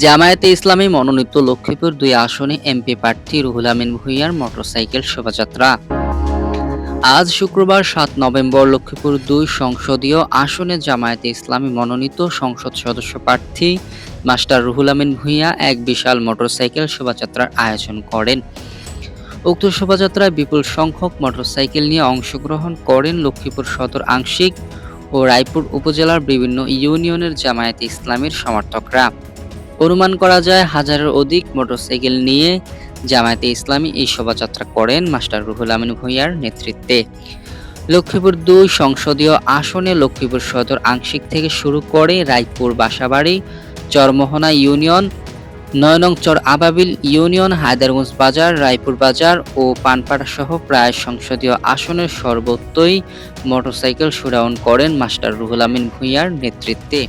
জামায়াতে ইসলামী মনোনীত লক্ষ্মীপুর দুই আসনে এমপি প্রার্থী রুহুল আমিন ভূঁইয়ার মোটরসাইকেল শোভাযাত্রা। আজ শুক্রবার সাত নভেম্বর লক্ষ্মীপুর দুই সংসদীয় আসনে জামায়াতে ইসলামী মনোনীত সংসদ সদস্য প্রার্থী মাস্টার রুহুল আমিন ভূঁইয়া এক বিশাল মোটরসাইকেল শোভাযাত্রার আয়োজন করেন। উক্ত শোভাযাত্রায় বিপুল সংখ্যক মোটরসাইকেল নিয়ে অংশগ্রহণ করেন লক্ষ্মীপুর সদর আংশিক ও রায়পুর উপজেলার বিভিন্ন ইউনিয়নের জামায়াতে ইসলামীর সমর্থকরা। অনুমান করা যায় হাজারের অধিক মোটরসাইকেল নিয়ে জামায়াতে ইসলামী এই শোভাযাত্রা করেন মাস্টার রুহুল আমিন ভূঁইয়ার নেতৃত্বে। লক্ষ্মীপুর দুই সংসদীয় আসনে লক্ষ্মীপুর সদর আংশিক থেকে শুরু করে রায়পুর বাসাবাড়ি, চরমোহনা ইউনিয়ন নয়নং চর আবাবিল ইউনিয়ন, হায়দারগঞ্জ বাজার, রায়পুর বাজার ও পানপাড়া সহ প্রায় সংসদীয় আসনের সর্বত্রই মোটরসাইকেল শুরাউন করেন মাস্টার রুহুল আমিন ভূঁইয়ার নেতৃত্বে।